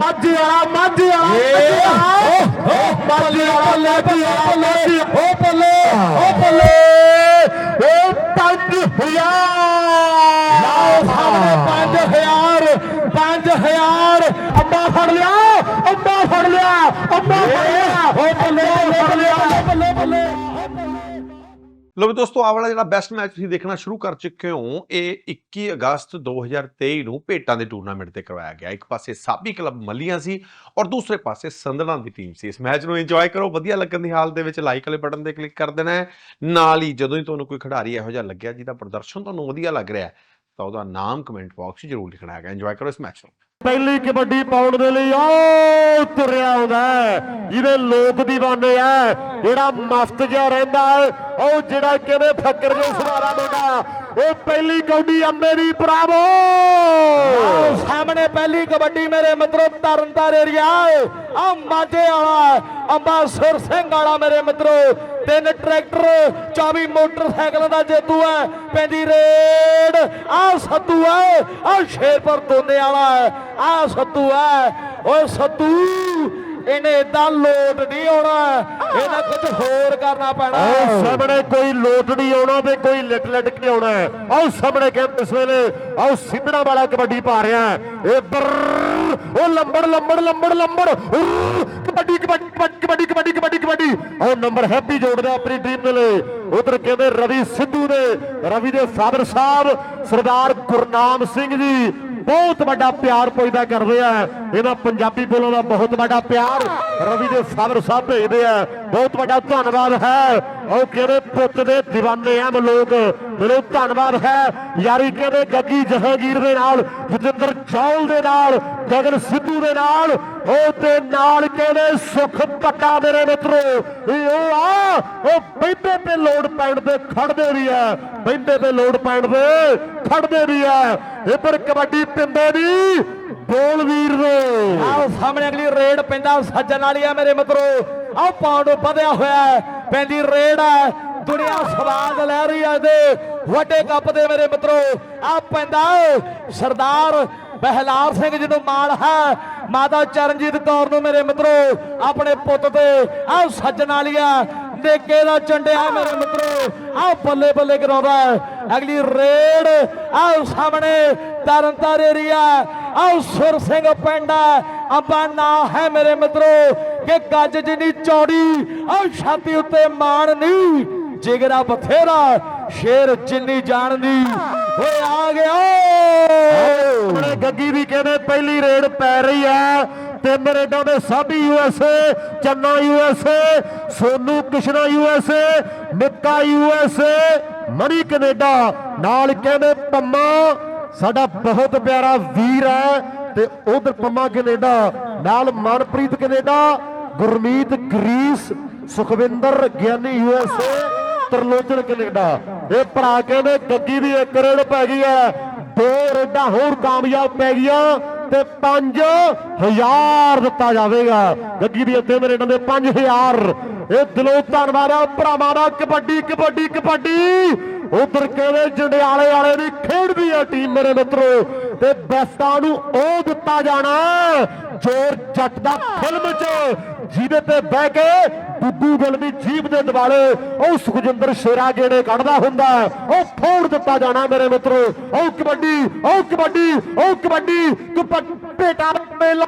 ਮਾਝੇ ਵਾਲਾ ਮਾਝੇ ਵਾਲਾ ਮਾਝੇ ਵਾਲਾ। ਲੱਭੀ ਲੱਭੀ ਓ ਬੱਲੇ ਓ ਬੱਲੇ ਓ ਪੰਜ ਹਜ਼ਾਰ। ਲਾਓ ਸਾਹਮਣੇ ਪੰਜ ਹਜ਼ਾਰ ਪੰਜ ਹਜ਼ਾਰ। ਅੰਬਾ ਫੜ ਲਿਆ ਅੰਬਾ ਫੜ ਲਿਆ ਅੰਬਾ ਫੜ ਲਿਆ। ਓ ਬੱਲੇ ਬੱਲੇ ਬੱਲੇ ਲੋ ਵੀ ਦੋਸਤੋ ਆ ਵਾਲਾ ਜਿਹੜਾ ਬੈਸਟ ਮੈਚ ਤੁਸੀਂ ਦੇਖਣਾ ਸ਼ੁਰੂ ਕਰ ਚੁੱਕੇ ਹੋ, ਇਹ 21 ਅਗਸਤ 2023 ਨੂੰ ਭੇਟਾਂ ਦੇ ਟੂਰਨਾਮੈਂਟ ਤੇ ਕਰਵਾਇਆ ਗਿਆ। ਇੱਕ ਪਾਸੇ ਸਾਬੀ ਕਲੱਬ ਮੱਲੀਆਂ ਸੀ ਔਰ ਦੂਸਰੇ ਪਾਸੇ ਸੰਧਣਾ ਦੀ ਟੀਮ ਸੀ। ਇਸ ਮੈਚ ਨੂੰ ਇੰਜੋਏ ਕਰੋ, ਵਧੀਆ ਲੱਗਣ ਦੀ ਹਾਲ ਦੇ ਵਿੱਚ ਲਾਈਕ ਵਾਲੇ ਬਟਨ ਤੇ ਕਲਿੱਕ ਕਰ ਦੇਣਾ ਨਾਲ ਹੀ ਜਦੋਂ ਹੀ ਤੁਹਾਨੂੰ ਕੋਈ ਖਿਡਾਰੀ ਇਹੋ ਜਿਹਾ ਲੱਗਿਆ ਜਿਹਦਾ ਪ੍ਰਦਰਸ਼ਨ ਤੁਹਾਨੂੰ ਵਧੀਆ ਲੱਗ ਰਿਹਾ ਹੈ ਤਾਂ ਉਹਦਾ ਨਾਮ ਕਮੈਂਟ ਬਾਕਸ 'ਚ ਜ਼ਰੂਰ ਲਿਖਣਾ ਹੈਗਾ। ਇੰਜੋਏ ਕਰੋ ਇਸ ਮੈਚ ਨੂੰ। ਪਹਿਲੀ ਕਬੱਡੀ ਪਾਉਣ ਦੇ ਲਈ ਉਹ ਤੁਰਿਆ ਆਉਂਦਾ ਜਿਹਦੇ ਲੋਕ دیਵਾਨੇ ਆ, ਜਿਹੜਾ ਮਸਤ ਜਿਹਾ ਰਹਿੰਦਾ ਹੈ, ਉਹ ਜਿਹੜਾ ਕਹਿੰਦੇ ਫੱਕਰ ਜੋ ਸਵਾਰਾ ਮੁੰਡਾ ਉਹ ਪਹਿਲੀ ਕੌਡੀ ਅੰਬੇ ਦੀ ਬਰਾਵੋ ਸਾਹਮਣੇ ਪਹਿਲੀ ਕਬੱਡੀ ਮੇਰੇ ਮਿੱਤਰੋ ਤਰਨਤਾਰ ਏਰੀਆ ਆ ਮਾਝੇ ਵਾਲਾ ਅੰਬਾ ਸੁਰ ਸਿੰਘ ਵਾਲਾ ਮੇਰੇ ਮਿੱਤਰੋ। ਤਿੰਨ ਟਰੈਕਟਰ 24 ਮੋਟਰਸਾਈਕਲਾਂ ਦਾ ਜੇਤੂ ਹੈ ਪੈਂਦੀ ਰੇਡ। ਆ ਸੱਤੂ ਹੈ ਆ ਸ਼ੇਰਪੁਰ ਦੋਨੇ ਵਾਲਾ ਆ ਸੱਤੂ ਹੈ ਓਏ ਸੱਤੂ! ਇਹਨੇ ਇਦਾਂ ਲੋਟ ਨਹੀਂ ਆਉਣਾ। ਇਹਨਾਂ ਕੁਝ ਹੋਰ ਕਰਨਾ ਪੈਣਾ। ਸਾਹਮਣੇ ਕੋਈ ਲੋਟ ਨਹੀਂ ਆਉਣਾ ਤੇ ਕੋਈ ਲਿਟ ਲਿਟ ਕੇ ਆਉਣਾ ਆਓ ਸਾਹਮਣੇ ਕਹਿੰਦੇ ਇਸ ਵੇਲੇ ਆਓ ਸਿੰਧਣਾ ਵਾਲਾ ਕਬੱਡੀ ਪਾ ਰਿਹਾ ਇਹ ਉਹ ਲੰਬੜ ਲੰਬੜ ਲੰਬੜ ਲੰਬੜ। ਕਬੱਡੀ ਕਬੱਡੀ ਕਬੱਡੀ ਕਬੱਡੀ ਕਬੱਡੀ ਕਬੱਡੀ ਆਓ ਨੰਬਰ ਹੈਪੀ ਜੋੜਦਾ ਆਪਣੀ ਟੀਮ ਦੇ ਲਈ। ਉਧਰ ਕਹਿੰਦੇ ਰਵੀ ਸਿੱਧੂ ਦੇ, ਰਵੀ ਦੇ ਫਾਦਰ ਸਾਹਿਬ, ਸਰਦਾਰ ਗੁਰਨਾਮ ਸਿੰਘ ਜੀ ਬਹੁਤ ਵੱਡਾ ਪਿਆਰ ਪੈਦਾ ਕਰਦੇ ਹੈ। ਇਹਨਾਂ ਪੰਜਾਬੀ ਬੋਲਾਂ ਦਾ ਬਹੁਤ ਵੱਡਾ ਪਿਆਰ ਰਵੀ ਦੇ ਫਾਦਰ ਸਾਹਿਬ ਭੇਜਦੇ ਆ। ਬਹੁਤ ਵੱਡਾ ਧੰਨਵਾਦ ਹੈ। ਉਹ ਕਹਿੰਦੇ ਪੁੱਤ ਦੇ دیਵਾਨੇ ਆ ਲੋਕ ਮੇਰੇ ਧੰਨਵਾਦ ਹੈ। ਯਾਰੀ ਕਹਿੰਦੇ, ਗੱਗੀ ਜਹਾਂਗੀਰ ਦੇ ਨਾਲ, ਜਤਿੰਦਰ ਚੌਲ ਦੇ ਨਾਲ, ਗਗਨ ਸਿੱਧੂ ਦੇ ਨਾਲ, ਉਹ ਤੇ ਨਾਲ ਕਹਿੰਦੇ, ਸੁਖ ਪੱਟਾ ਮੇਰੇ ਮਿੱਤਰੋ। ਇਹ ਉਹ ਆ, ਉਹ ਬੈਂਦੇ ਤੇ ਲੋਡ ਪੈਣ ਤੇ ਖੜਦੇ ਵੀ ਆ। ਬੈਂਦੇ ਤੇ ਲੋਡ ਪੈਣ ਦੇ ਖੜਦੇ ਵੀ ਆ। ਇੱਧਰ ਕਬੱਡੀ ਪਿੰਦੇ ਦੀ ਬੋਲਵੀਰ ਨੇ ਸਾਹਮਣੇ ਅਗਲੀ ਰੇਡ ਪੈਂਦਾ ਸੱਜਣ ਵਾਲੀ ਆ ਮੇਰੇ ਮਿੱਤਰੋ। ਆਹ ਪਾਉਂਡ ਵਧਿਆ ਹੋਇਆ ਪੈਂਦੀ ਰੇਡ ਹੈ। ਦੁਨੀਆ ਸਵਾਦ ਲੈ ਰਹੀ ਹੈ ਤੇ ਵੱਡੇ ਕੱਪ ਦੇ ਮੇਰੇ ਮਿੱਤਰੋ ਆ ਪੈਂਦਾ ਸਰਦਾਰ ਬਹਿਲਾਰ ਸਿੰਘ ਜੀ ਮਾਣ ਹੈ। ਮਾਤਾ ਚਰਨਜੀਤ ਕੌਰ ਨੂੰ ਮੇਰੇ ਮਿੱਤਰੋ, ਆਪਣੇ ਪੁੱਤ ਤੇ ਆਹ ਸੱਜਣ ਵਾਲੀਆ ਨੇਕੇ ਦਾ ਚੰਡਿਆ ਮੇਰੇ ਮਿੱਤਰੋ। ਆਹ ਬੱਲੇ ਬੱਲੇ ਕਰਾਉਂਦਾ ਅਗਲੀ ਰੇਡ ਆਹ ਸਾਹਮਣੇ ਤਰਨਤਾਰ ਏਰੀਆ, ਆਹ ਸੁਰ ਸਿੰਘ ਪਿੰਡ ਹੈ। ਅੰਬਾ, ਨਾ ਹੈ ਮੇਰੇ ਮਿੱਤਰੋ ਕਿ ਗੱਜ ਜਿੰਨੀ ਚੌੜੀ ਆਹ ਛਾਤੀ ਉੱਤੇ ਮਾਣ ਨਹੀਂ, ਜਿਗਰਾ ਬਥੇਰਾ, ਸ਼ੇਰ ਜਿੰਨੀ ਜਾਣਦੀ ਓਏ, ਆ ਗਿਆ। ਆਪਣੇ ਗੱਗੀ ਵੀ ਕਹਿੰਦੇ ਪਹਿਲੀ ਰੇਡ ਪੈ ਰਹੀ ਹੈ ਤੇ ਮਰੇਡਾਂ ਦੇ Sabi USA Channa USA Sonu Kishna USA Nikka USA Mani Canada, ਨਾਲ ਕਹਿੰਦੇ ਪੰਮਾ, ਸਾਡਾ ਬਹੁਤ ਪਿਆਰਾ ਵੀਰ ਹੈ। ਤੇ ਉਧਰ ਪੰਮਾ ਕੈਨੇਡਾ, ਨਾਲ Manpreet Canada, Gurmeet, Greece, Sukhwinder, Giani USA Tarlochan Canada. ਇਹ ਭਰਾ ਕਹਿੰਦੇ ਗੱਗੀ ਦੀ ਇੱਕ ਰੇਡ ਪੈ ਗਈ ਹੈ, ਦੋ ਰੇਡਾਂ ਹੋਰ ਕਾਮਯਾਬ ਪੈ ਗਈਆਂ ਤੇ 5000 ਦਿੱਤਾ ਜਾਵੇਗਾ। ਗੱਗੀ ਦੀ ਤਿੰਨ ਰੇਡਾਂ ਦੇ 5000 ਇਹ ਦਿਲੋਂ ਧੰਨਵਾਦ ਆ, ਭਰਾਵਾਂ ਦਾ ਕਬੱਡੀ ਕਬੱਡੀ ਕਬੱਡੀ। ਉਧਰ ਕਹਿੰਦੇ ਜੰਡਿਆਲੇ ਵਾਲੇ ਦੀ ਖੇਡਦੀ ਆ ਟੀਮ ਮੇਰੇ ਮਿੱਤਰੋ ਤੇ ਬੈਸਟਾਂ ਨੂੰ ਉਹ ਦਿੱਤਾ ਜਾਣਾ ਜੋਰ ਜੱਟ ਦਾ ਫਿਲਮ 'ਚ ਜਿਹਦੇ ਤੇ ਬਹਿ ਕੇ ਬੁੱਧੂ ਗਿੱਲ ਦੀ ਜੀਬ ਦੇ ਦਿਵਾਲੇ ਉਹ ਸੁਖਜਿੰਦਰ ਸ਼ੇਰਾ ਗੇੜੇ ਕੱਢਦਾ ਹੁੰਦਾ। ਉਹ ਫੋੜ ਦਿੱਤਾ ਜਾਣਾ ਮੇਰੇ ਮਿੱਤਰੋ। ਉਹ ਕਬੱਡੀ ਉਹ ਕਬੱਡੀ ਉਹ ਕਬੱਡੀ। ਬੇਟਾ ਮੇਲਾ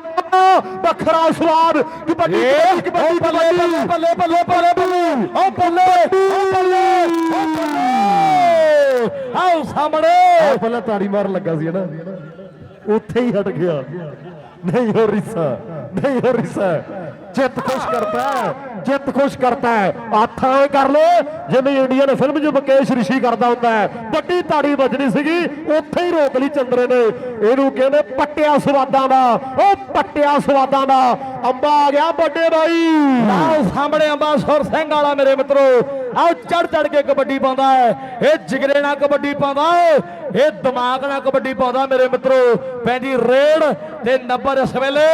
ਵੱਖਰਾ ਸਵਾਦ। ਕਬੱਡੀ ਕਬੱਡੀ ਬੱਲੇ ਬੱਲੇ ਬੱਲੇ ਬੱਲੇ ਬੱਲੇ ਉਹ ਬੱਲੇ ਉਹ ਬੱਲੇ ਆਓ ਸਾਹਮਣੇ। ਆਹ ਪਹਿਲਾਂ ਤਾੜੀ ਮਾਰਨ ਲੱਗਾ ਸੀ ਨਾ ਉੱਥੇ ਹੀ ਹਟ ਗਿਆ। ਨਹੀਂ ਹੋ ਰਿਸਾ ਨਹੀਂ ਹੋ ਰਿਸਾ ਜਿੱਤ ਖੁਸ਼ ਕਰਤਾ ਹੈ ਜਿੱਤ ਖੁਸ਼ ਕਰਤਾ ਹੈ। ਹੱਥ ਐ ਕਰ ਲੋ ਜਿਵੇਂ ਇੰਡੀਅਨ ਫਿਲਮ 'ਚ ਮੁਕੇਸ਼ ਰਿਸ਼ੀ ਕਰਦਾ ਹੁੰਦਾ ਹੈ। ਵੱਡੀ ਤਾੜੀ ਵੱਜਣੀ ਸੀਗੀ। ਉੱਥੇ ਹੀ ਰੋਕ ਲਈ ਚੰਦਰੇ ਨੇ। ਇਹਨੂੰ ਕਹਿੰਦੇ ਪੱਟਿਆ ਸਵਾਦਾਂ ਦਾ। ਉਹ ਪੱਟਿਆ ਸਵਾਦਾਂ ਦਾ। ਅੰਬਾ ਆ ਗਿਆ ਵੱਡੇ ਬਾਈ। ਆਹ ਸਾਹਮਣੇ ਅੰਬਾ ਸੁਰ ਸਿੰਘ ਵਾਲਾ ਮੇਰੇ ਮਿੱਤਰੋ। ਆਓ ਚੜ ਚੜ ਕੇ ਕਬੱਡੀ ਪਾਉਂਦਾ ਹੈ। ਇਹ ਜਿਗਰੇ ਨਾਲ ਕਬੱਡੀ ਪਾਉਂਦਾ ਹੈ। ਇਹ ਦਿਮਾਗ ਨਾਲ ਕਬੱਡੀ ਪਾਉਂਦਾ ਮੇਰੇ ਮਿੱਤਰੋ। ਪੈਂਦੀ ਰੇਡ ਤੇ ਨੰਬਰ ਇਸ ਵੇਲੇ।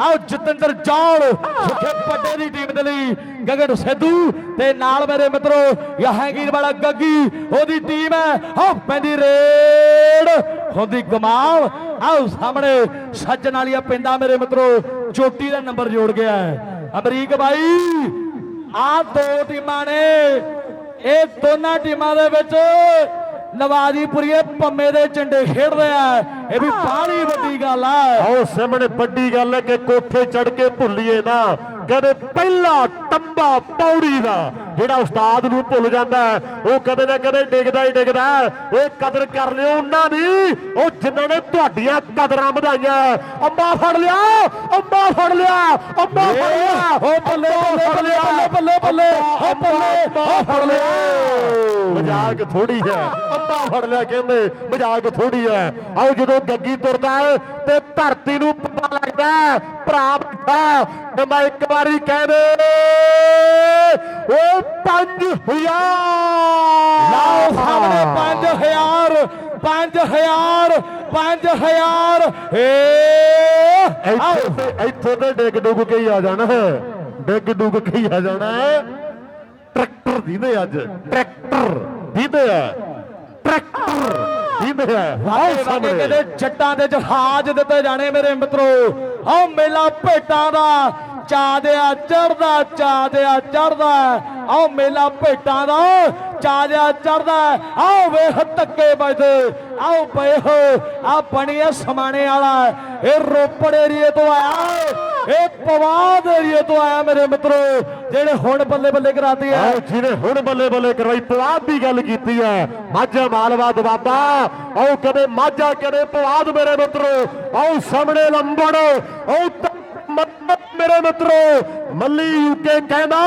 ਆਓ ਜਤਿੰਦਰ ਜੌਲ ਸੁਖੇ ਪੱਡੇ ਦੀ ਟੀਮ ਦੇ ਲਈ। ਗਗਨ ਸਿੱਧੂ ਤੇ ਨਾਲ ਮੇਰੇ ਮਿੱਤਰੋ ਯਹਾਂਗੀਰ ਵਾਲਾ ਗੱਗੀ, ਉਹਦੀ ਟੀਮ ਹੈ। ਆਓ, ਪੈਂਦੀ ਰੇਡ। ਹੁੰਦੀ ਕਮਾਲ। ਆਓ, ਸਾਹਮਣੇ ਸੱਜਣ ਵਾਲੀਆ ਪਿੰਡਾ ਮੇਰੇ ਮਿੱਤਰੋ, ਚੋਟੀ ਦਾ ਨੰਬਰ ਜੋੜ ਗਿਆ ਹੈ। ਅਮਰੀਕ ਬਾਈ ਆ ਦੋ ਟੀਮਾਂ ਨੇ। ਇਹ ਦੋਨਾਂ ਟੀਮਾਂ ਦੇ ਵਿੱਚ ਨਵਾਜੀਪੁਰੀਏ ਪੰਮੇ ਦੇ ਝੰਡੇ ਖੇਡਦੇ ਆ। ਇਹ ਵੀ ਬਾਹਲੀ ਵੱਡੀ ਗੱਲ ਆ। ਆਓ ਸਾਹਮਣੇ ਵੱਡੀ ਗੱਲ ਹੈ ਕਿ ਕੋਠੇ ਚੜ ਕੇ ਭੁੱਲੀਏ ਨਾ। ਕਦੇ ਪਹਿਲਾ ਟੰਬਾ ਪੌੜੀ ਦਾ। ਜਿਹੜਾ ਉਸਤਾਦ ਨੂੰ ਭੁੱਲ ਜਾਂਦਾ ਉਹ ਕਦੇ ਨਾ ਕਦੇ ਡਿੱਗਦਾ ਹੀ ਡਿੱਗਦਾ ਹੈ। ਇਹ ਕਦਰ ਕਰ ਲਿਓ ਉਹਨਾਂ ਦੀ। ਉਹ ਜਿਨ੍ਹਾਂ ਨੇ ਤੁਹਾਡੀਆਂ ਕਦਰਾਂ ਵਧਾਈਆਂ ਅੰਬਾ ਫੜ ਲਿਆ ਅੰਬਾ ਫੜ ਲਿਆ ਅੰਬਾ ਫੜ ਲਿਆ। ਓ ਬੱਲੇ ਬੱਲੇ ਬੱਲੇ ਬੱਲੇ ਬੱਲੇ ਓ ਬੱਲੇ ਫੜ ਲਿਆ। ਮਜ਼ਾਕ ਥੋੜੀ ਹੈ। ਅੰਬਾ ਫੜ ਲਿਆ ਕਹਿੰਦੇ ਮਜ਼ਾਕ ਥੋੜੀ ਹੈ। ਆਓ ਜਦੋਂ ਗੱਗੀ ਤੁਰਦਾ ਹੈ ਤੇ ਧਰਤੀ ਨੂੰ ਪਤਾ ਲੱਗਦਾ ਭਰਾ ਤੇ ਮੈਂ ਇੱਕ ਵਾਰੀ ਕਹਿ ਦੇ ਓ 5000 ਲਾਓ ਸਾਹਮਣੇ 5000 5000 5000 ਏ। ਆਓ। ਇੱਥੇ ਇੱਥੇ ਤੇ ਡਿੱਗ ਡੁੱਗ ਕੇ ਹੀ ਆ ਜਾਣਾ ਹੈ। ਡਿੱਗ ਡੁੱਗ ਕੇ ਹੀ ਆ ਜਾਣਾ। ਟਰੈਕਟਰ ਦੀਦੇ ਅੱਜ। ਟਰੈਕਟਰ ਦੀਦੇ ਆ। ਟਰੈਕਟਰ ਦੀਦੇ ਆ। ਵਾਕੇ ਸਾਹਮਣੇ। ਕਿਤੇ ਜੱਟਾਂ ਦੇ ਜਹਾਜ਼ ਦਿੱਤੇ ਜਾਣੇ ਮੇਰੇ ਮਿੱਤਰੋ। ਆਓ ਮੇਲਾ ਭੇਟਾਂ ਦਾ ਚਾਦਿਆ ਚੜਦਾ ਚਾਦਿਆ ਚੜਦਾ ਆਓ ਮੇਲਾ ਭੇਟਾਂ ਦਾ ਚਾਦਿਆ ਚੜਦਾ ਆਓ ਵੇਖ ਧੱਕੇ ਵੱਜਦੇ ਆਓ ਵੇਖ, ਆ ਬਣਿਆ ਸਮਾਣੇ ਵਾਲਾ। ਇਹ ਰੋਪੜ ਏਰੀਏ ਤੋਂ ਆਇਆ। ਇਹ ਪਵਾਦ ਏਰੀਏ ਤੋਂ ਆਇਆ ਮੇਰੇ ਮਿੱਤਰੋ। ਜਿਹੜੇ ਹੁਣ ਬੱਲੇ ਬੱਲੇ ਕਰਾਤੀ ਆ। ਜਿਹਨੇ ਹੁਣ ਬੱਲੇ ਬੱਲੇ ਕਰਵਾਈ ਪਵਾਦ ਦੀ ਗੱਲ ਕੀਤੀ ਹੈ ਮਾਝਾ ਮਾਲਵਾ ਦਵਾਬਾ ਆਓ ਕਦੇ ਮਾਝਾ, ਕਦੇ ਪਵਾਦ ਮੇਰੇ ਮਿੱਤਰੋ। ਆਓ ਸਾਹਮਣੇ ਲੰਬੜ। ਆਓ ਤ- ਮ- ਮੇਰੇ ਮਿੱਤਰੋ। ਮੱਲੀ ਯੂਕੇ ਕਹਿੰਦਾ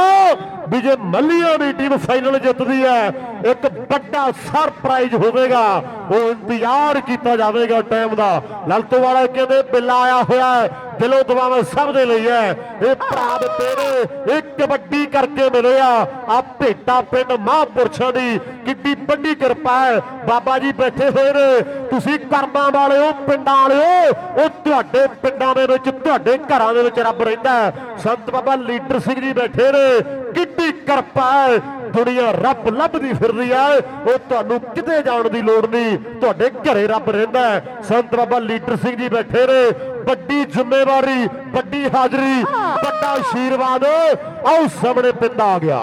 ਵੀ ਜੇ ਮੱਲੀਆਂ ਦੀ ਟੀਮ ਫਾਈਨਲ ਜਿੱਤਦੀ ਹੈ। ਇੱਕ ਵੱਡਾ ਸਰਪ੍ਰਾਈਜ਼ ਹੋਵੇਗਾ। ਉਹ ਇੰਤਜ਼ਾਰ ਕੀਤਾ ਜਾਵੇਗਾ ਟਾਈਮ ਦਾ। ਲਲਤੋ ਵਾਲਾ ਕਹਿੰਦੇ ਬਿੱਲਾ ਆਇਆ ਹੋਇਆ ਹੈ। ਦਿਲੋਂ ਦੁਆਵਾਂ ਸਭ ਦੇ ਲਈ ਹੈ। ਇਹ ਭਰਾ ਤੇਰੇ ਇਹ ਕਬੱਡੀ ਕਰਕੇ ਮਿਲੇ ਆ। ਆ ਭੇਟਾ ਪਿੰਡ ਮਹਾਂਪੁਰਸ਼ਾਂ ਦੀ ਕਿੱਡੀ ਵੱਡੀ ਕਿਰਪਾ ਹੈ। ਬਾਬਾ ਜੀ ਬੈਠੇ ਹੋਏ ਨੇ। ਤੁਸੀਂ ਕਰਮਾਂ ਵਾਲਿਓ, ਪਿੰਡਾਂ ਵਾਲਿਓ, ਉਹ ਤੁਹਾਡੇ ਪਿੰਡਾਂ ਦੇ ਵਿੱਚ, ਤੁਹਾਡੇ ਘਰਾਂ ਦੇ ਵਿੱਚ ਰੱਬ ਰਹਿੰਦਾ ਹੈ। ਸੰਤ ਬਾਬਾ ਲੀਡਰ ਸਿੰਘ ਜੀ ਬੈਠੇ ਨੇ। ਕਿੱਡੀ ਕਿਰਪਾ ਹੈ। ਦੁਨੀਆ ਰੱਬ ਲੱਭਦੀ ਫਿਰਦੀ ਹੈ। ਉਹ ਤੁਹਾਨੂੰ ਕਿਤੇ ਜਾਣ ਦੀ ਲੋੜ ਨਹੀਂ। ਤੁਹਾਡੇ ਘਰੇ ਰੱਬ ਰਹਿੰਦਾ ਸੰਤ ਬਾਬਾ ਲੀਡਰ ਸਿੰਘ ਜੀ ਬੈਠੇ ਨੇ। ਵੱਡੀ ਜ਼ਿੰਮੇਵਾਰੀ, ਵੱਡੀ ਹਾਜ਼ਰੀ, ਵੱਡਾ ਆਸ਼ੀਰਵਾਦ ਆਓ ਸਾਹਮਣੇ ਪਿੰਡ ਆ ਗਿਆ।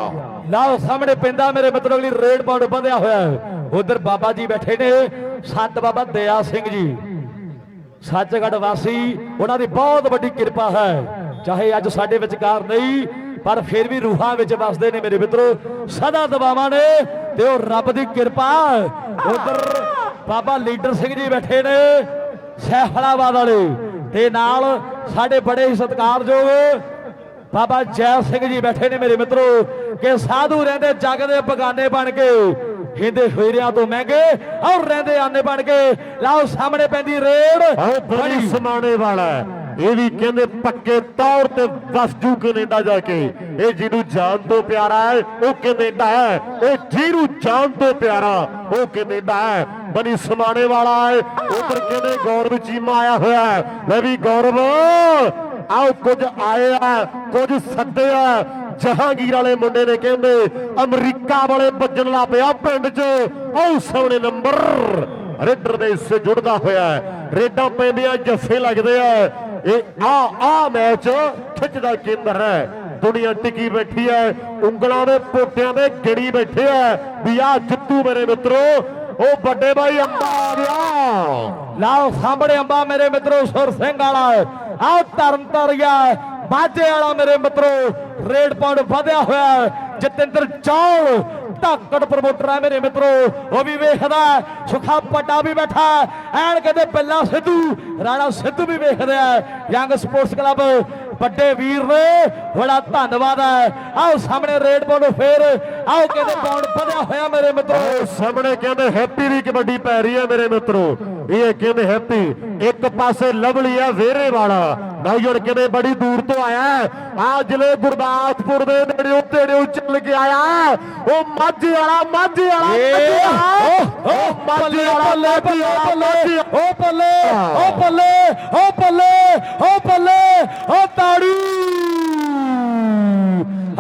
ਲਓ ਸਾਹਮਣੇ ਪੈਂਦਾ ਮੇਰੇ ਮਤਲਬ ਅਗਲੀ ਰੇਡ ਪਾਉਂਡ ਵਧਿਆ ਹੋਇਆ ਹੈ। ਉਧਰ ਬਾਬਾ ਜੀ ਬੈਠੇ ਨੇ। ਸੰਤ ਬਾਬਾ ਦਇਆ ਸਿੰਘ ਜੀ। ਸੱਚਗੜ੍ਹ ਵਾਸੀ, ਉਹਨਾਂ ਦੀ ਬਹੁਤ ਵੱਡੀ ਕਿਰਪਾ ਹੈ। ਚਾਹੇ ਅੱਜ ਸਾਡੇ ਵਿਚਕਾਰ ਨਹੀਂ ਪਰ ਫਿਰ ਵੀ ਰੂਹਾਂ ਵਿੱਚ ਵਸਦੇ ਨੇ ਮੇਰੇ ਮਿੱਤਰੋ। ਸਦਾ ਦਬਾਵਾਂ ਨੇ ਤੇ ਉਹ ਰੱਬ ਦੀ ਕਿਰਪਾ। ਉਧਰ ਬਾਬਾ ਲੀਡਰ ਸਿੰਘ ਜੀ ਬੈਠੇ ਨੇ ਸੈਫਲਾਬਾਦ ਵਾਲੇ। ਤੇ ਨਾਲ ਸਾਡੇ ਬੜੇ ਹੀ ਸਤਿਕਾਰਯੋਗ ਬਾਬਾ ਜੈ ਸਿੰਘ ਜੀ ਬੈਠੇ ਨੇ ਮੇਰੇ ਮਿੱਤਰੋ। ਕਿ ਸਾਧੂ ਰਹਿੰਦੇ ਜੱਗ ਦੇ ਬਗਾਨੇ ਬਣ ਕੇ ਹਿੰਦੇ ਫੇਰਿਆਂ ਤੋਂ ਮਹਿੰਗੇ ਔਰ ਰਹਿੰਦੇ ਆਨੇ ਬਣ ਕੇ। ਲਾਓ ਸਾਹਮਣੇ ਪੈਂਦੀ ਰੇਡ। ਆਓ ਬੜੀ ਸਮਾਣੇ ਵਾਲਾ। ਇਹ ਵੀ ਕਹਿੰਦੇ ਪੱਕੇ ਤੌਰ ਤੇ ਵਸ ਜੂ ਕੈਨੇਡਾ ਜਾ ਕੇ। ਇਹ ਜਿਹਨੂੰ ਜਾਣ ਤੋਂ ਪਿਆਰਾ ਹੈ, ਉਹ ਕੈਨੇਡਾ ਹੈ। ਇਹ ਜਿਹਨੂੰ ਜਾਨ ਤੋਂ ਪਿਆਰਾ, ਉਹ ਕੈਨੇਡਾ ਹੈ। ਬਣੀ ਸਮਾਣੇ ਵਾਲਾ ਹੈ। ਉਧਰ ਕਹਿੰਦੇ ਗੌਰਵ ਚੀਮਾ ਆਇਆ ਹੋਇਆ ਹੈ। ਲੈ ਵੀ ਗੌਰਵ, ਆਓ ਕੁਝ ਆਏ ਆ, ਕੁਝ ਸੱਦੇ ਆ। ਜਹਾਂਗੀਰ ਵਾਲੇ ਮੁੰਡੇ ਨੇ ਕਹਿੰਦੇ, ਅਮਰੀਕਾ ਵਾਲੇ ਵੱਜਣ ਲਾ ਪਿਆ ਪਿੰਡ 'ਚ। ਆਓ ਸਾਹਮਣੇ ਨੰਬਰ। ਰੇਡਰ ਦੇ ਹਿੱਸੇ ਜੁੜਦਾ ਹੋਇਆ ਰੇਡਾਂ ਪੈਂਦੀਆਂ, ਜੱਫੇ ਲੱਗਦੇ ਆ। ਇਹ ਆ ਆ ਮੈਚ ਖਿੱਚ ਦਾ ਕੇਂਦਰ ਹੈ। ਦੁਨੀਆ ਟਿਕੀ ਬੈਠੀ ਹੈ, ਉਂਗਲਾਂ ਦੇ ਪੋਟਿਆਂ ਦੇ ਗਿੜੀ ਬੈਠੇ ਆ ਵੀ ਆ ਜਿੱਤੂ ਮੇਰੇ ਮਿੱਤਰੋ, ਉਹ ਵੱਡੇ ਬਾਈ ਅੰਬਾ ਆ ਗਿਆ। ਲਾਓ ਸਾਹਮਣੇ ਅੰਬਾ ਮੇਰੇ ਮਿੱਤਰੋ, ਸੁਰ ਸਿੰਘ ਵਾਲਾ। ਆਓ ਤਰਨ ਤਰਿਆ ਬਾਜੇ ਵਾਲਾ ਮੇਰੇ ਮਿੱਤਰੋ, ਰੇਡ ਪਾਉਂਡ ਵਧਿਆ ਹੋਇਆ ਜਤਿੰਦਰ ਚੌਲ, ਧਾਕੜ ਪ੍ਰਮੋਟਰ ਹੈ ਮੇਰੇ ਮਿੱਤਰੋ। ਉਹ ਵੀ ਵੇਖਦਾ ਸੁਖਾ ਪੱਟਾ ਵੀ ਬੈਠਾ ਐਨ ਕਹਿੰਦੇ ਬੱਲਾ ਸਿੱਧੂ, ਰਾਣਾ ਸਿੱਧੂ ਵੀ ਵੇਖਦਾ ਯੰਗ ਸਪੋਰਟਸ ਕਲੱਬ, ਵੱਡੇ ਵੀਰ ਨੇ, ਬੜਾ ਧੰਨਵਾਦ ਹੈ। ਆਓ ਸਾਹਮਣੇ ਰੇਡ ਪਾਉਂਡ ਫੇਰ, ਆਓ ਕਹਿੰਦੇ ਪਾਉਂਡ ਵਧਿਆ ਹੋਇਆ ਮੇਰੇ ਮਿੱਤਰੋ। ਸਾਹਮਣੇ ਕਹਿੰਦੇ ਹੈਪੀ ਦੀ ਕਬੱਡੀ ਪੈ ਰਹੀ ਹੈ ਮੇਰੇ ਮਿੱਤਰੋ। ਇਹ ਕਹਿੰਦੇ ਹੈਪੀ? ਇੱਕ ਪਾਸੇ ਲਵਲੀ ਆ ਵੇਰੇ ਵਾਲਾ। ਨੌਜਵਾਨ ਕਹਿੰਦੇ ਬੜੀ ਦੂਰ ਤੋਂ ਆਇਆ। ਆ ਜ਼ਿਲ੍ਹੇ ਗੁਰਦਾਸਪੁਰ ਦੇ ਨੇੜਿਓਂ ਤੇੜਿਓਂ ਚੱਲ ਕੇ ਆਇਆ ਉਹ ਮਾਝੇ ਵਾਲਾ ਮਾਝੇ ਵਾਲਾ ਓ ਮਾਝੇ ਵਾਲਾ ਬੱਲੇ ਬੱਲੇ ਓ ਬੱਲੇ ਓ ਬੱਲੇ ਓ ਬੱਲੇ ਓ ਬੱਲੇ ਓ ਤਾੜੀ।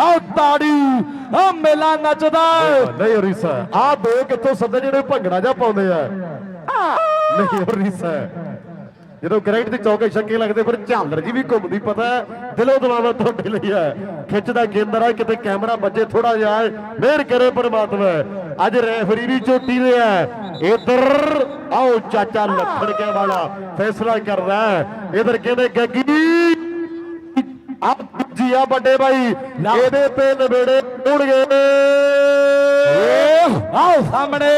ਓ ਤਾੜੀ। ਓ ਮੇਲਾ ਨੱਚਦਾ। ਨਹੀਂ ਰੀਸਾ ਆ ਦੋ ਕਿੱਥੋਂ ਸੱਦੇ ਜਿਹੜੇ ਭੰਗੜਾ ਜਾ ਪਾਉਂਦੇ ਆ। ਨਹੀਂ ਰੀਸਾ ਜਦੋਂ ਗ੍ਰੈਂਡ ਦੀ ਚੌਕੇ ਛੱਕੇ ਲੱਗਦੇ ਫਿਰ ਝਾਲਰ ਜੀ ਵੀ ਘੁੰਮਦੀ ਪਤਾ ਦਿਲੋਂ ਦਲਾਵਾ ਤੁਹਾਡੇ ਲਈ ਹੈ। ਖਿੱਚਦਾ ਕੇਂਦਰ ਆ ਕਿਤੇ ਕੈਮਰਾ ਵੱਜੇ ਥੋੜਾ ਜਿਹਾ ਮਿਹਰ ਕਰੇ ਪਰਮਾਤਮਾ। ਅੱਜ ਰੈਫਰੀ ਵੀ ਚੋਟੀ ਦੇ ਹੈ। ਇਧਰ ਆਓ ਚਾਚਾ ਲੱਖਣ ਕੇ ਵਾਲਾ ਫੈਸਲਾ ਕਰ ਰਹਾ ਹੈ। ਇਧਰ ਕਹਿੰਦੇ ਗੱਗੀ। ਆ ਜੀ ਆ ਵੱਡੇ ਭਾਈ। ਇਹਦੇ ਤੇ ਨਵੇੜੇ ਹੋਣਗੇ ਆਓ ਸਾਹਮਣੇ।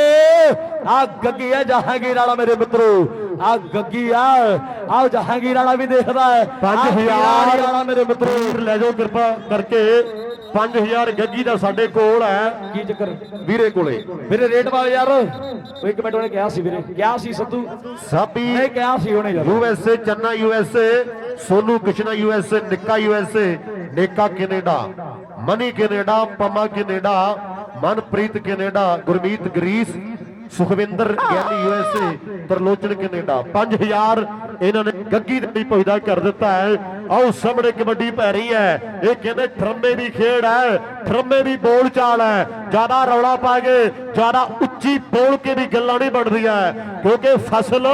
ਆ ਗੱਗੀ ਆ ਜਹਾਂਗੀਰ ਵਾਲਾ ਮੇਰੇ ਮਿੱਤਰੋ। ਆ ਗੱਗੀ ਆ। ਆਓ ਜਹਾਂਗੀਰ ਵਾਲਾ ਵੀ ਦੇਖਦਾ ਹੈ। ਆਹ 5000 ਬਿਹਾਰੀ ਵਾਲਾ ਮੇਰੇ ਮਿੱਤਰੋ। ਲੈ ਜਾਓ ਕਿਰਪਾ ਕਰਕੇ। 5000 ਗੱਗੀ ਦਾ ਸਾਡੇ ਕੋਲ ਹੈ। ਕੀ ਚੱਕਰ? ਵੀਰੇ ਕੋਲੇ। ਵੀਰੇ ਰੇਟ ਵਾਲੇ ਯਾਰ। ਉਹ ਇੱਕ ਮਿੰਟ ਉਹਨੇ ਕਿਹਾ ਸੀ ਵੀਰੇ। ਕਿਹਾ ਸੀ ਸੱਤੂ ਸਾਪੀ ਨਹੀਂ ਕਿਹਾ ਸੀ ਉਹਨੇ ਯਾਰ। USA Channa USA Sonu Krishna USA Nikka USA Neka Canada. Mani Canada Pamma Canada. Manpreet Canada, Gurmeet Greece, Sukhwinder Giani USA Tarlochan Canada. 5000 ਇਹਨਾਂ ਨੇ ਗੱਗੀ ਦੇ ਲਈ ਪੁੱਜਦਾ ਕਰ ਦਿੱਤਾ ਹੈ। ਆਓ ਸਾਹਮਣੇ ਕਬੱਡੀ ਪੈ ਰਹੀ ਹੈ। ਇਹ ਕਹਿੰਦੇ ਠਰੰਬੇ ਦੀ ਖੇਡ ਹੈ। ਥਰਮੇ ਦੀ ਬੋਲ ਚਾਲ ਹੈ। ਜ਼ਿਆਦਾ ਰੌਲਾ ਪਾ ਕੇ, ਜ਼ਿਆਦਾ ਉੱਚੀ ਬੋਲ ਕੇ ਵੀ ਗੱਲਾਂ ਨਹੀਂ ਬਣਦੀਆਂ। ਕਿਉਂਕਿ ਫਸਲ,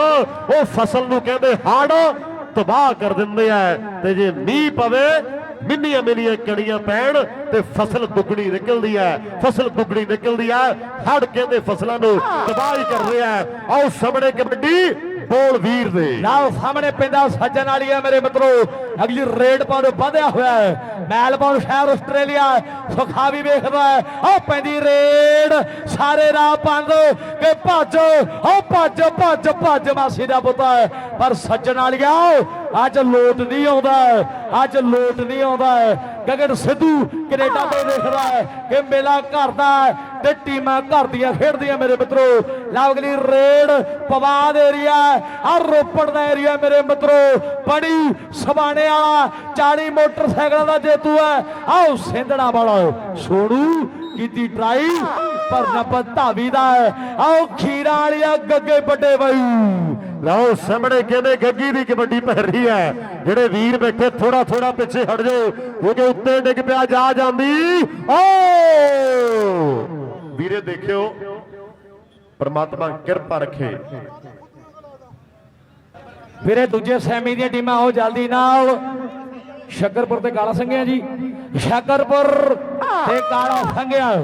ਉਹ ਫਸਲ ਨੂੰ ਕਹਿੰਦੇ ਹੜ ਤਬਾਹ ਕਰ ਦਿੰਦੇ ਆ। ਤੇ ਜੇ ਮੀਂਹ ਪਵੇ ਮਿੰਨੀਆਂ ਮਿੰਨੀਆਂ ਕਣੀਆਂ ਪੈਣ ਤੇ ਫਸਲ ਦੁੱਗਣੀ ਨਿਕਲਦੀ ਹੈ, ਫਸਲ ਦੁੱਗਣੀ ਨਿਕਲਦੀ ਹੈ। ਹੜ ਕਹਿੰਦੇ ਫਸਲਾਂ ਨੂੰ ਤਬਾਹ ਕਰ ਰਿਹਾ ਆਓ ਸਾਹਮਣੇ ਕਬੱਡੀ ਬੋਲ ਵੀਰ ਦੇ। ਲਓ, ਸਾਹਮਣੇ ਪੈਂਦਾ ਸੱਜਣ ਵਾਲੀ ਮੇਰੇ ਮਿੱਤਰੋ। ਅਗਲੀ ਰੇਡ ਪਾਉਣ ਵਧਿਆ ਹੋਇਆ ਹੈ। ਮੈਲਬੌਰਨ ਸ਼ਹਿਰ ਆਸਟ੍ਰੇਲੀਆ। ਸੁਖਾ ਵੀ ਵੇਖਦਾ ਹੈ। ਉਹ ਪੈਂਦੀ ਰੇਡ। ਸਾਰੇ ਰਾਹ ਬੰਦ ਕਿ ਭੱਜ। ਉਹ ਭੱਜ ਭੱਜ ਭੱਜ ਮਾਸੀ ਦਾ ਪੁੱਤਾ ਹੈ। ਪਰ ਸੱਜਣ ਵਾਲੀਆ, ਅੱਜ ਲੋਟ ਨਹੀਂ ਆਉਂਦਾ। ਅੱਜ ਲੋਟ ਨਹੀਂ ਆਉਂਦਾ। ਗਗਨ ਸਿੱਧੂ ਕੈਨੇਡਾ ਤੋਂ ਦੇਖਦਾ ਹੈ ਕਿ ਮੇਲਾ ਘਰ ਦਾ ਤੇ ਟੀਮਾਂ ਘਰ ਦੀਆਂ ਖੇਡਦੀਆਂ ਮੇਰੇ ਮਿੱਤਰੋ। ਲਓ ਅਗਲੀ ਰੇਡ ਪਵਾਦ ਏਰੀਆ ਆ ਰੋਪੜ ਦਾ ਏਰੀਆ ਮੇਰੇ ਮਿੱਤਰੋ। ਬੜੀ ਸਬਾਣੇ ਵਾਲਾ 40 ਮੋਟਰਸਾਈਕਲਾਂ ਦਾ ਜੇਤੂ ਹੈ। ਆਓ ਸਿੰਧੜਾ ਵਾਲਾ ਸੋਨੂ ਕੀਤੀ ਟਰਾਈ ਪਰ ਨੰਬਰ ਧਾਵੀ ਦਾ ਹੈ। ਆਓ ਖੀਰਾ ਵਾਲੀਆ ਗੱਗੇ ਵੱਡੇ ਬਾਈ। ਲਓ, ਸਾਹਮਣੇ ਕਹਿੰਦੇ ਗੱਗੀ ਦੀ ਕਬੱਡੀ ਪੈ ਰਹੀ ਹੈ। ਜਿਹੜੇ ਵੀਰ ਬੈਠੇ ਥੋੜਾ ਥੋੜਾ ਪਿੱਛੇ ਹਟ ਜਾਓ। ਕਿਉਂਕਿ ਉੱਤੇ ਡਿੱਗ ਪਿਆ, ਜਾ ਜਾਂਦੀ। ਓ! ਵੀਰੇ, ਦੇਖਿਓ। ਪਰਮਾਤਮਾ ਕਿਰਪਾ ਰੱਖੇ। ਵੀਰੇ, ਦੂਜੇ ਸੈਮੀ ਦੀਆਂ ਟੀਮਾਂ, ਆਓ ਜਲਦੀ ਨਾਲ। ਸ਼ਕਰਪੁਰ ਤੇ ਕਾਲਾ ਸੰਘਿਆ ਜੀ। ਸ਼ਕਰਪੁਰ ਤੇ ਕਾਲਾ ਸੰਘਿਆ।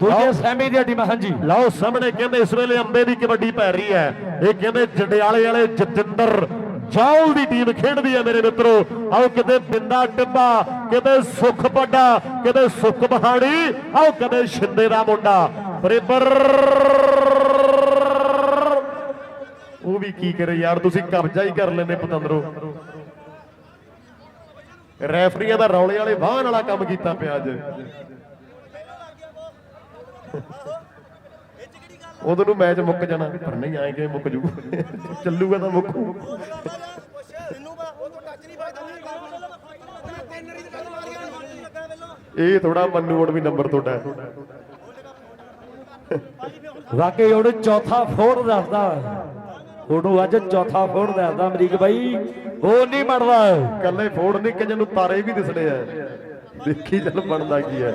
ਦੂਜੇ ਸੈਮੀ ਦੀਆਂ ਟੀਮਾਂ ਹਾਂਜੀ। ਲਓ ਸਾਹਮਣੇ ਕਹਿੰਦੇ ਇਸ ਵੇਲੇ ਅੰਬੇ ਦੀ ਕਬੱਡੀ ਪੈ ਰਹੀ ਹੈ। ਇਹ ਕਹਿੰਦੇ ਜੰਡਿਆਲੇ ਵਾਲੇ ਜਤਿੰਦਰ ਜੌਲ ਦੀ ਟੀਮ ਖੇਡਦੀ ਹੈ ਮੇਰੇ ਮਿੱਤਰੋ। ਆਓ ਕਿਤੇ ਬਿੰਦਾ ਟਿੱਬਾ ਕਿਤੇ ਸੁਖ ਵੱਡਾ ਕਿਤੇ ਸੁਖ ਬਹਾੜੀ ਆਓ ਕਦੇ ਸ਼ਿੰਦੇ ਦਾ ਮੁੰਡਾ। ਬਰੇਬਰ। ਉਹ ਵੀ ਕੀ ਕਰੇ ਯਾਰ ਤੁਸੀਂ ਕਬਜ਼ਾ ਹੀ ਕਰ ਲੈਨੇ ਪਤੰਦਰੋ। ਰੈਫਰੀਆਂ ਦਾ ਰੌਲੇ ਵਾਲੇ ਵਾਹਨ ਵਾਲਾ ਕੰਮ ਕੀਤਾ ਪਿਆ ਅੱਜ। ਉਦੋਂ ਨੂੰ ਮੈਚ ਮੁੱਕ ਜਾਣਾ। ਪਰ ਨਹੀਂ ਆਏ ਕਿ ਮੁੱਕ ਜੂ? ਚੱਲੂਗਾ ਤਾਂ ਮੁੱਕੂ। ਇਹ ਥੋੜਾ ਮੰਨੂ ਹੁਣ ਵੀ ਨੰਬਰ ਤੁਹਾਡਾ। ਵਾਕਈ ਉਹਨੂੰ ਚੌਥਾ ਫੋੜ ਦੱਸਦਾ। ਉਹਨੂੰ ਅੱਜ ਚੌਥਾ ਫੋੜ ਦੱਸਦਾ ਅਮਰੀਕ ਬਾਈ। ਉਹ ਨਹੀਂ ਮੜਦਾ ਕੱਲੇ ਫੋੜ ਨਹੀਂ ਕਿ ਨੂੰ ਤਾਰੇ ਵੀ ਦਿਸਣੇ ਆ। ਦੇਖੀ ਚੱਲ ਬਣਦਾ ਕੀ ਹੈ।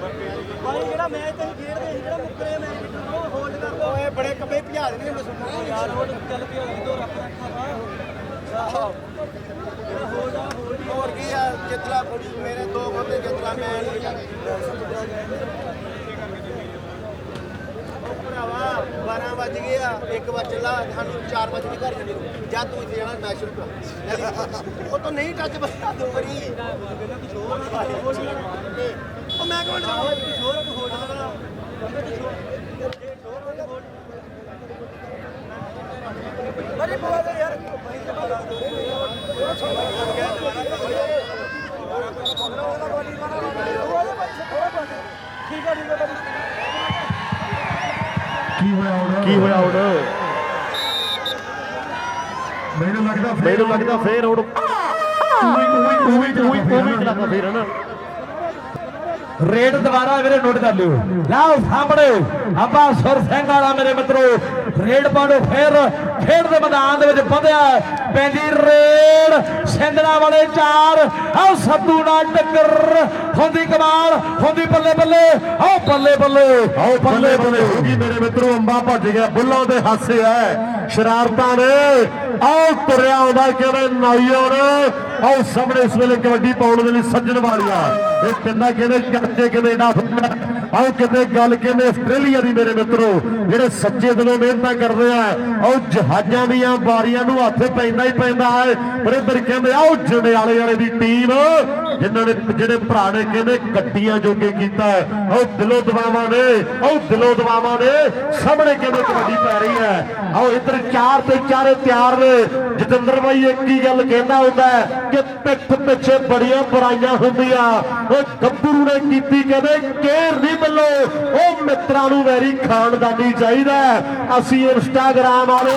ਭਾਈ ਜਿਹੜਾ ਮੈਚ ਤੇ ਖੇਡਦੇ ਸੀ ਜਿਹੜਾ ਮੁੱਕਰੇ ਮੈਚ ਉਹ ਹੋਲਡ ਕਰ ਦੋ। ਓਏ ਬੜੇ ਕੱਪੇ ਭਜਾ ਦੇਣਗੇ ਮੈਂ ਸੁਣਦਾ ਯਾਰ ਹੋਲਡ ਚੱਲ ਪਿਆ ਦੋ ਰੱਖ ਰੱਖਾ ਹੋਰ ਕੀ ਆ ਜਿਤਲਾ ਫੜੀ ਮੇਰੇ ਦੋ ਬੰਦੇ ਜਿਤਲਾ ਮੈਂ ਨਹੀਂ ਭਰਾਵਾ 12 ਵੱਜ ਗਏ ਆ 1 ਵਜ ਚੱਲਾ ਸਾਨੂੰ 4 ਵਜੇ ਦੀ ਘਰ ਜਾਣੀ ਨੂੰ। ਜਾਂ ਤੂੰ ਇੱਥੇ ਜਾਣਾ ਮੈਚ ਸ਼ੁਰੂ ਕਰ। ਉਹ ਤਾਂ ਨਹੀਂ ਟੱਚ ਬਸਾ ਦੋ ਵਾਰੀ। ਮੈਂ ਕਹਾਂ ਨਾ ਕਿਸ਼ੋਰ ਹੋ ਜਾਣਾ ਬੜੀ ਬਵਾ ਦੇ ਯਾਰ ਕੀ ਹੋਇਆ ਹੁਣ ਕੀ ਹੋਇਆ ਹੁਣ ਮੈਨੂੰ ਲੱਗਦਾ ਫੇਰ ਮੈਨੂੰ ਲੱਗਦਾ ਫੇਰ ਹੁਣ ਉਵੇਂ ਉਵੇਂ ਉਵੇਂ ਉਵੇਂ ਉਵੇਂ ਚਲਾਤਾ ਫੇਰ ਹਨਾ ਰੇਡ ਦੁਬਾਰਾ ਵੀਰੇ ਨੋਟ ਕਰ ਲਿਓ। ਲਓ ਸਾਹਮਣੇ ਅੱਬਾ ਸੁਰ ਸਿੰਘ ਵਾਲਾ ਮੇਰੇ ਮਿੱਤਰੋ ਰੇਡ ਪਾਣੋ ਫੇਰ ਖੇਡ ਦੇ ਮੈਦਾਨ ਦੇ ਵਿੱਚ ਵਧਿਆ ਪੈਂਦੀ ਰੇਡ ਸਿੰਧਣਾ ਵਾਲੇ ਚਾਰ ਆਹ ਸੱਤੂ ਨਾਲ ਟੱਕਰ ਹੁੰਦੀ ਕਮਾਲ ਹੁੰਦੀ ਬੱਲੇ ਬੱਲੇ ਆਹ ਬੱਲੇ ਬੱਲੇ ਆਓ ਬੱਲੇ ਬੱਲੇ ਹੋ ਗਈ ਮੇਰੇ ਮਿੱਤਰੋ ਅੰਬਾ ਭੱਜ ਗਿਆ ਬੁੱਲਾਂ ਦੇ ਹਾਸੇ ਐ ਸ਼ਰਾਰਤਾਂ ਨੇ। ਆਓ ਤੁਰਿਆ ਆਉਂਦਾ ਕਿਵੇਂ ਨਾਈਓ ਨੇ। ਆਓ ਸਾਹਮਣੇ ਇਸ ਵੇਲੇ ਕਬੱਡੀ ਪਾਉਣ ਦੇ ਲਈ ਸੱਜਣ ਵਾਲੀਆ। ਇਹ ਪਿੰਡਾ ਕਹਿੰਦੇ ਚਾਚੇ ਕਹਿੰਦੇ ਆਓ ਕਿਤੇ ਗੱਲ ਕਹਿੰਦੇ ਆਸਟ੍ਰੇਲੀਆ ਦੀ ਮੇਰੇ ਮਿੱਤਰੋ। ਜਿਹੜੇ ਸੱਚੇ ਦਿਲੋਂ ਮਿਹਨਤਾਂ ਕਰਦੇ ਆ। ਆਓ ਜਹਾਜ਼ਾਂ ਦੀਆਂ ਬਾਰੀਆਂ ਨੂੰ ਹੱਥ ਪੈਂਦਾ ਹੀ ਪੈਂਦਾ ਹੈ। ਪਰ ਇੱਧਰ ਕਹਿੰਦੇ, ਆਓ ਜੰਡਿਆਲੇ ਵਾਲੇ ਦੀ ਟੀਮ। ਜਿਨ੍ਹਾਂ ਨੇ ਜਿਹੜੇ ਭਰਾ ਨੇ ਕਹਿੰਦੇ ਗੱਡੀਆਂ ਜੋਗੇ ਕੀਤਾ ਹੈ। ਦਿਲੋਂ ਦਵਾਵਾਂ ਨੇ, ਆਓ ਦਿਲੋਂ ਦਵਾਵਾਂ ਨੇ। ਸਾਹਮਣੇ ਕਹਿੰਦੇ ਕਬੱਡੀ ਪੈ ਰਹੀ ਹੈ। ਆਓ ਇੱਧਰ ਚਾਰ ਤੇ ਚਾਰੇ ਤਿਆਰ ਨੇ। ਜਤਿੰਦਰ ਬਾਈ ਇੱਕ ਹੀ ਗੱਲ ਕਹਿੰਦਾ ਹੁੰਦਾ ਕਿ ਪਿੱਠ ਪਿੱਛੇ ਬੜੀਆਂ ਬੁਰਾਈਆਂ ਹੁੰਦੀਆਂ। ਉਹ ਗੱਭਰੂ ਨੇ ਕੀਤੀ ਕਹਿੰਦੇ, ਕੇਰ ਨਹੀਂ ਮਿਲੋ ਉਹ ਮਿੱਤਰਾਂ ਨੂੰ ਵੈਰੀ ਖਾਨਦਾਨੀ ਚਾਹੀਦਾ ਅਸੀਂ ਇੰਸਟਾਗ੍ਰਾਮ ਵਾਲੇ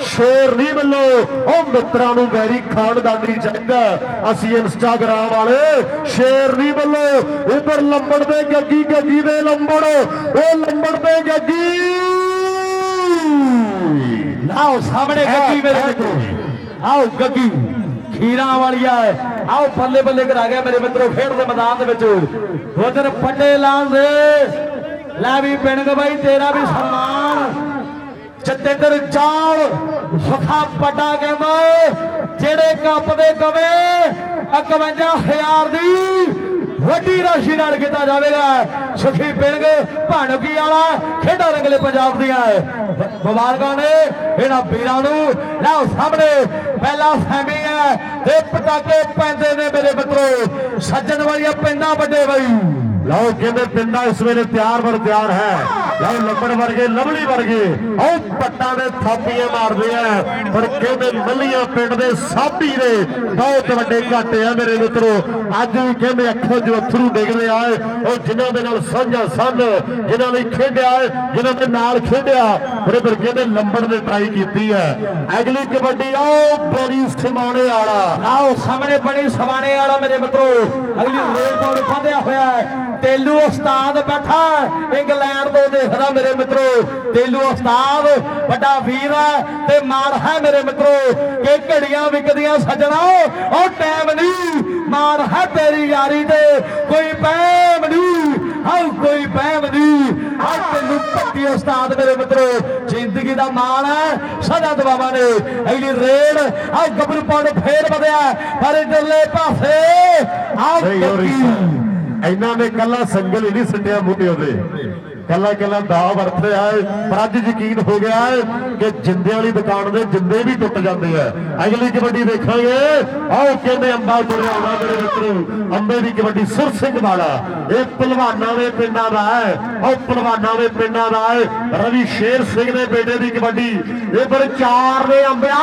ਸ਼ੇਰ ਨਹੀਂ ਮਿਲੋ ਉਹ ਮਿੱਤਰਾਂ ਨੂੰ ਵੈਰੀ ਖਾਨਦਾਨੀ ਚਾਹੀਦਾ। ਹੈ। ਅਸੀਂ ਇੰਸਟਾਗ੍ਰਾਮ ਵਾਲੇ ਸ਼ੇਰ ਨਹੀਂ ਮਿਲੋ ਉਧਰ ਲੰਬੜ ਦੇ ਗੱਗੀ ਗੱਗੀ ਦੇ ਲੰਬੜ। ਉਹ ਲੰਬੜ ਦੇ ਗੱਗੀ। ਆਓ ਸਾਹਮਣੇ ਗੱਗੀ ਮੇਰੇ ਮਿੱਤਰੋ। ਆਓ ਗੱਗੀ। ਖੀਰਾਂ ਵਾਲੀਆ। ਆਓ ਬੱਲੇ ਬੱਲੇ ਕਰਾ ਗਿਆ ਮੇਰੇ ਮਿੱਤਰੋ ਖੇਡ ਦੇ ਮੈਦਾਨ ਦੇ ਵਿੱਚ। ਉਧਰ ਪੱਟੇ ਲਾਉਣ ਦੇ ਲੈ ਵੀ ਪਿੰਗ ਬਾਈ ਤੇਰਾ ਵੀ ਸਨਮਾਨ। ਜਤਿੰਦਰ ਚਾਲ ਸੁਖਾ ਪੱਟਾ ਕਹਿੰਦਾ ਜਿਹੜੇ ਕੱਪ ਕਵੇ 51000 ਦੀ ਵੱਡੀ ਰਾਸ਼ੀ ਨਾਲ ਕੀਤਾ ਜਾਵੇਗਾ। ਸੁਖੀ ਪਿੰਗ ਭਾਣਕੀ ਵਾਲਾ ਖੇਡਾਂ ਰੰਗਲੇ ਪੰਜਾਬ ਦੀਆਂ ਮੁਬਾਰਕਾਂ ਨੇ ਇਹਨਾਂ ਵੀਰਾਂ ਨੂੰ। ਲਓ ਸਾਹਮਣੇ, ਪਹਿਲਾ ਸੈਮੀ ਹੈ ਤੇ ਪਟਾਕੇ ਪੈਂਦੇ ਨੇ ਮੇਰੇ ਮਿੱਤਰੋ। ਸੱਜਣ ਵਾਲੀਆਂ ਪਿੰਡਾਂ ਵੱਡੇ ਬਾਈ। ਲਓ ਕਹਿੰਦੇ ਪਿੰਡਾਂ ਇਸ ਵੇਲੇ ਤਿਆਰ ਬਰ ਤਿਆਰ ਹੈ। ਲਓ ਲੰਬੜ ਵਰਗੇ ਲਵਲੀ ਵਰਗੇ। ਉਹ ਪੱਟਾਂ ਦੇ ਥਾਪੀਆਂ ਮਾਰਦੇ ਆ ਪਰ ਕਹਿੰਦੇ ਮੱਲੀਆਂ ਪਿੰਡ ਦੇ ਸਾਬੀ ਦੇ ਬਹੁਤ ਵੱਡੇ ਘਾਟੇ ਆ ਮੇਰੇ ਮਿੱਤਰੋ। ਅੱਜ ਵੀ ਕਹਿੰਦੇ ਅੱਖਾਂ 'ਚ ਅਥਰੂ ਡਿੱਗਦੇ ਆ। ਉਹ ਜਿਨ੍ਹਾਂ ਦੇ ਨਾਲ ਸਾਂਝਾ ਸੰਨ ਜਿਨ੍ਹਾਂ ਲਈ ਖੇਡਿਆ ਹੈ, ਜਿਨ੍ਹਾਂ ਦੇ ਨਾਲ ਖੇਡਿਆ। ਪਰ ਇੱਧਰ ਕਹਿੰਦੇ ਲੰਬੜ ਨੇ ਟਰਾਈ ਕੀਤੀ ਹੈ ਅਗਲੀ ਕਬੱਡੀ ਆਓ ਬੜੀ ਸਮਾਣੇ ਵਾਲਾ। ਆਓ ਸਾਹਮਣੇ ਬਣੀ ਸਮਾਣੇ ਵਾਲਾ ਮੇਰੇ ਮਿੱਤਰੋ। ਅਗਲੀ ਰੇਲ ਕੋਲ ਫਾਦਿਆ ਹੋਇਆ ਹੈ। ਤੇਲੂ ਉਸਤਾਦ ਬੈਠਾ ਇੰਗਲੈਂਡ ਤੋਂ ਦੇਖਦਾ ਮੇਰੇ ਮਿੱਤਰੋ। ਤੇਲੂ ਉਸਤਾਦ ਵੱਡਾ ਵੀਰ ਹੈ ਤੇ ਮਾਣ ਹੈ ਮੇਰੇ ਮਿੱਤਰੋ। ਕਿ ਘੜੀਆਂ ਵਿਕਦੀਆਂ ਸੱਜਣਾ ਉਹ ਟਾਈਮ ਨਹੀਂ। ਮਾਣ ਹੈ ਤੇਰੀ ਯਾਰੀ ਤੇ ਕੋਈ ਪੈਮ ਨਹੀਂ। ਆਉ ਕੋਈ ਪੈਮ ਨਹੀਂ। ਆ ਤੈਨੂੰ ਪੱਕੀ ਉਸਤਾਦ ਮੇਰੇ ਮਿੱਤਰੋ। ਜ਼ਿੰਦਗੀ ਦਾ ਮਾਣ ਹੈ ਸਦਾ ਦਵਾਵਾਂ ਨੇ। ਅਗਲੀ ਰੇਡ ਆ ਗੱਭਰੂ ਪਾਉਣ ਫੇਰ ਵਧਿਆ ਪਰ ਇਧਰਲੇ ਪਾਸੇ ਆ ਰਹੀ ਇਹਨਾਂ ਨੇ ਕੱਲਾ ਸੰਗਲ ਹੀ ਨਹੀਂ ਸੁੱਟਿਆ ਮੂਹਰੇ ਉਹਦੇ ਕੱਲਾ ਕੱਲਾ ਦਾ ਵਰਤਿਆ ਹੈ ਪਰ ਅੱਜ ਯਕੀਨ ਹੋ ਗਿਆ ਹੈ ਕਿ ਜਿੰਦੇ ਵਾਲੀ ਦੁਕਾਨ ਦੇ ਜਿੰਦੇ ਵੀ ਟੁੱਟ ਜਾਂਦੇ ਆ। ਅਗਲੀ ਕਬੱਡੀ ਦੇਖਾਂਗੇ। ਆਓ ਕਹਿੰਦੇ ਅੰਬਾ ਤੁਰਿਆ ਆਉਣਾ ਮੇਰੇ ਮਿੱਤਰੋ। ਅੰਬੇ ਦੀ ਕਬੱਡੀ ਸੁਰ ਸਿੰਘ ਵਾਲਾ। ਇਹ ਪਹਿਲਵਾਨਾਂ ਦੇ ਪਿੰਡਾਂ ਦਾ ਹੈ। ਉਹ ਪਹਿਲਵਾਨਾਂ ਦੇ ਪਿੰਡਾਂ ਦਾ ਹੈ। ਰਵੀ ਸ਼ੇਰ ਸਿੰਘ ਦੇ ਬੇਟੇ ਦੀ ਕਬੱਡੀ। ਇਹ ਪਰ ਚਾਰ ਨੇ ਅੰਬਿਆ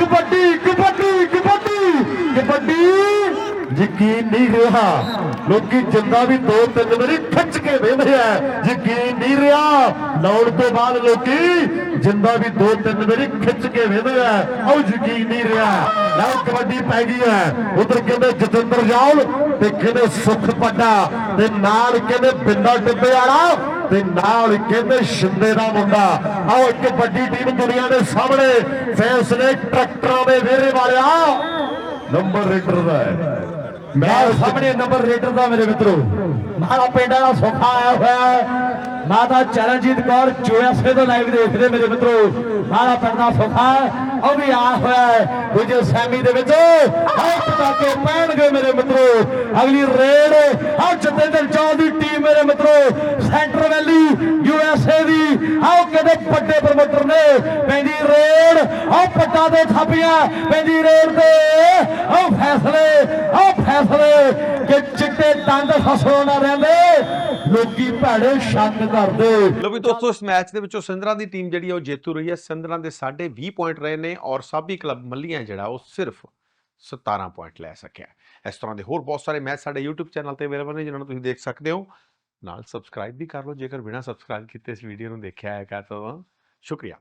ਕਬੱਡੀ ਕਬੱਡੀ ਕਬੱਡੀ ਕਬੱਡੀ। ਯਕੀਨ ਨਹੀਂ ਰਿਹਾ। ਲੋਕੀ ਜਿੰਦਾ ਵੀ ਦੋ ਤਿੰਨ ਵਾਰੀ ਖਿੱਚ ਕੇ ਵੇਂਦੇ ਆ। ਯਕੀਨ ਨਹੀਂ ਰਿਹਾ। ਲਾਉਣ ਤੋਂ ਬਾਅਦ ਲੋਕੀ ਜਿੰਦਾ ਵੀ ਦੋ ਤਿੰਨ ਵਾਰੀ ਖਿੱਚ ਕੇ ਵੇਂਦੇ ਆ। ਉਹ ਯਕੀਨ ਨਹੀਂ ਰਿਹਾ। ਲਓ ਕਬੱਡੀ ਪੈ ਗਈ ਹੈ ਉਧਰ ਕਹਿੰਦੇ ਜਤਿੰਦਰ ਜਾਉਲ ਤੇ ਕਹਿੰਦੇ ਸੁਖ ਪੱਡਾ ਤੇ ਨਾਲ ਕਹਿੰਦੇ ਬਿੰਦਾ ਟਿੱਬੇ ਵਾਲਾ ਤੇ ਨਾਲ ਕਹਿੰਦੇ ਸ਼ਿੰਦੇ ਦਾ ਮੁੰਡਾ। ਆਓ ਇੱਕ ਵੱਡੀ ਟੀਮ ਦੁਨੀਆ ਦੇ ਸਾਹਮਣੇ। ਫੈਸਲੇ ਟਰੈਕਟਰਾਂ ਦੇ ਵੇਰੇ ਵਾਲਿਆ। ਨੰਬਰ ਰੇਡਰ ਦਾ ਹੈ। ਮੈਂ ਸਾਹਮਣੇ ਨੰਬਰ ਰੇਡਰ ਦਾ ਮੇਰੇ ਮਿੱਤਰੋ। ਮਾਰਾ ਪਿੰਡਾਂ ਦਾ ਸੁੱਖਾ ਆਇਆ ਹੋਇਆ ਹੈ। ਮਾਤਾ ਚਰਨਜੀਤ ਕੌਰ ਯੂਐਸਏ ਤੋਂ ਲਾਈਵ ਦੇਖਦੇ ਮੇਰੇ ਮਿੱਤਰੋ ਮਾਰਾ ਪਿੰਡ ਦਾ ਸੁੱਖਾ ਉਹ ਵੀ ਆਇਆ ਹੋਇਆ ਹੈ। ਦੂਜੇ ਸੈਮੀ ਦੇ ਵਿੱਚ ਆਹ ਪਟਾਕੇ ਪੈਣਗੇ ਮੇਰੇ ਮਿੱਤਰੋ। ਅਗਲੀ ਰੇਡ ਆਹ ਜਤਿੰਦਰ ਚੌ ਦੀ ਟੀਮ ਮੇਰੇ ਮਿੱਤਰੋ ਸੈਂਟਰ ਵੈਲੀ ਯੂਐਸਏ ਦੀ। ਆਓ ਕਿਤੇ ਵੱਡੇ ਪ੍ਰਮੋਟਰ ਨੇ? ਪੈਂਦੀ ਰੇਡ ਆਹ ਪੱਟਾਂ ਦੇ ਥਾਪੀਆਂ, ਪੈਂਦੀ ਰੇਡ ਤੇ। ਆਹ ਫੈਸਲੇ ਆਹ ਫੈਸਲੇ ਕਿ ਚਿੱਟੇ ਦੰਦ ਫਸੋ ਨਾ ਰਹਿੰਦੇ ਲੋਕੀ ਭੈੜੇ ਸ਼ੱਕ ਕਰਦੇ। ਲੋ ਵੀ ਦੋਸਤੋ, ਇਸ ਮੈਚ ਦੇ ਵਿੱਚੋਂ ਸਿੰਦਰਾ ਦੀ ਟੀਮ ਜਿਹੜੀ ਹੈ ਉਹ ਜੇਤੂ ਰਹੀ ਹੈ। ਸਿੰਦਰਾ ਦੇ 20 ਪੁਆਇੰਟ ਰਹੇ ਨੇ ਔਰ ਸਾਬੀ ਕਲੱਬ ਮੱਲੀਆਂ ਜਿਹੜਾ, ਉਹ ਸਿਰਫ 17 ਪੁਆਇੰਟ ਲੈ ਸਕਿਆ ਇਸ ਤਰ੍ਹਾਂ ਦੇ ਹੋਰ ਬਹੁਤ ਸਾਰੇ ਮੈਚ ਸਾਡੇ YouTube ਚੈਨਲ ਤੇ ਅਵੇਲੇਬਲ ਨੇ ਜਿਹਨਾਂ ਨੂੰ ਤੁਸੀਂ ਦੇਖ ਸਕਦੇ ਹੋ। ਨਾਲ ਸਬਸਕ੍ਰਾਈਬ ਵੀ ਕਰ ਲਓ। ਜੇਕਰ ਬਿਨਾਂ ਸਬਸਕ੍ਰਾਈਬ ਕੀਤੇ ਇਸ ਵੀਡੀਓ ਨੂੰ ਦੇਖਿਆ ਹੈਗਾ ਤਾਂ ਸ਼ੁਕਰੀਆ।